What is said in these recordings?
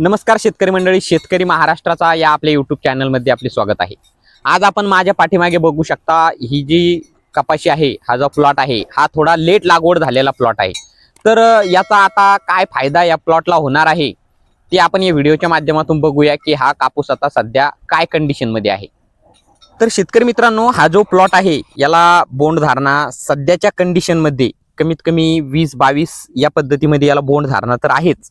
नमस्कार शेतकरी मंडळी शेतकरी महाराष्ट्राचा या आपल्या युट्यूब चॅनलमध्ये आपले स्वागत आहे. आज आपण माझ्या पाठीमागे बघू शकता ही जी कपाशी आहे हा जो प्लॉट आहे हा थोडा लेट लागवड झालेला प्लॉट आहे. तर याचा आता काय फायदा या प्लॉटला होणार आहे ते आपण या व्हिडिओच्या माध्यमातून बघूया की हा कापूस आता सध्या काय कंडिशनमध्ये आहे. तर शेतकरी मित्रांनो हा जो प्लॉट आहे याला बोंड धारणा सध्याच्या कंडिशनमध्ये कमीत कमी वीस बावीस या पद्धतीमध्ये याला बोंड धारणा तर आहेच.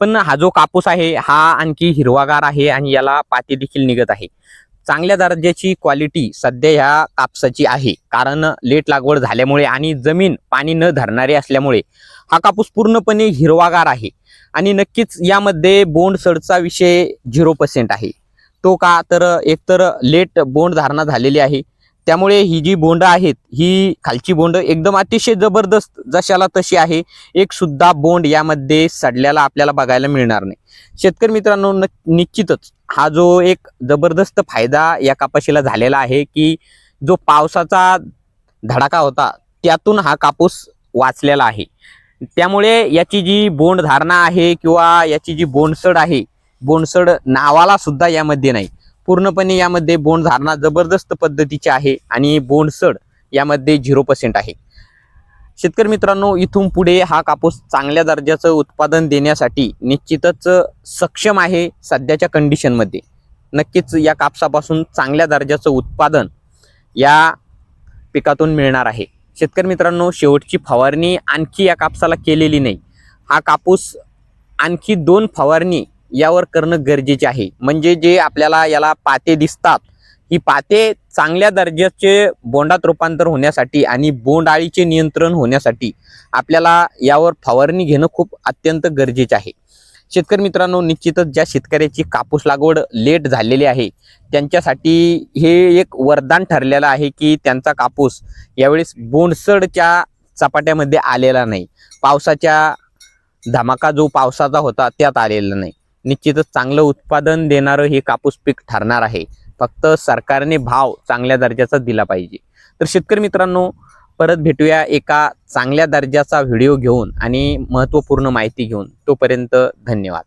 पण हा जो कापूस आहे हा आणखी हिरवागार आहे आणि याला पाती देखील निघत आहे. चांगल्या दर्जाची क्वालिटी सध्या ह्या कापसाची आहे. कारण लेट लागवड झाल्यामुळे आणि जमीन पाणी न धरणारी असल्यामुळे हा कापूस पूर्णपणे हिरवागार आहे. आणि नक्कीच यामध्ये बोंड सडचा विषय झिरो पर्सेंट आहे. तो का तर एकतर लेट बोंड धारणा झालेली आहे. त्यामुळे ही जी बोंड आहेत ही खालची बोंड एकदम अतिशय जबरदस्त जशाला तशी आहे. एक सुद्धा बोंड यामध्ये सडल्याला आपल्याला बघायला मिळणार नाही. शेतकरी मित्रांनो न निश्चितच हा जो एक जबरदस्त फायदा या कपाशीला झालेला आहे की जो पावसाचा धडाका होता त्यातून हा कापूस वाचलेला आहे. त्यामुळे याची जी बोंड धारणा आहे किंवा याची जी बोंडसड आहे बोंडसड नावाला सुद्धा यामध्ये नाही. पूर्णपणे यामध्ये बोंड धारणा जबरदस्त पद्धतीची आहे आणि बोंडसड यामध्ये झिरो पर्सेंट आहे. शेतकरी मित्रांनो इथून पुढे हा कापूस चांगल्या दर्जाचं उत्पादन देण्यासाठी निश्चितच सक्षम आहे सध्याच्या कंडिशनमध्ये नक्कीच या कापसापासून चांगल्या दर्जाचं उत्पादन या पिकातून मिळणार आहे. शेतकरी मित्रांनो शेवटची फवारणी आणखी या कापसाला केलेली नाही. हा कापूस आणखी दोन फवारणी यावर करणं गरजेचे आहे. म्हणजे जे आपल्याला याला पाते दिसतात ही पाते चांगल्या दर्जाचे बोंडात रूपांतर होण्यासाठी आणि बोंडाळीचे नियंत्रण होण्यासाठी आपल्याला यावर फवारणी घेणं खूप अत्यंत गरजेचे आहे. शेतकरी मित्रांनो निश्चितच ज्या शेतकऱ्याची कापूस लागवड लेट झालेली आहे त्यांच्यासाठी हे एक वरदान ठरलेलं आहे की त्यांचा कापूस यावेळेस बोंडसडच्या चपाट्यामध्ये आलेला नाही. पावसाच्या धमाका जो पावसाचा होता त्यात आलेला नाही. निश्चितच चांगलं उत्पादन देणारं हे कापूस पीक ठरणार आहे. फक्त सरकारने भाव चांगल्या दर्जाचा दिला पाहिजे. तर शेतकरी मित्रांनो परत भेटूया एका चांगल्या दर्जाचा व्हिडिओ घेऊन आणि महत्त्वपूर्ण माहिती घेऊन. तोपर्यंत धन्यवाद.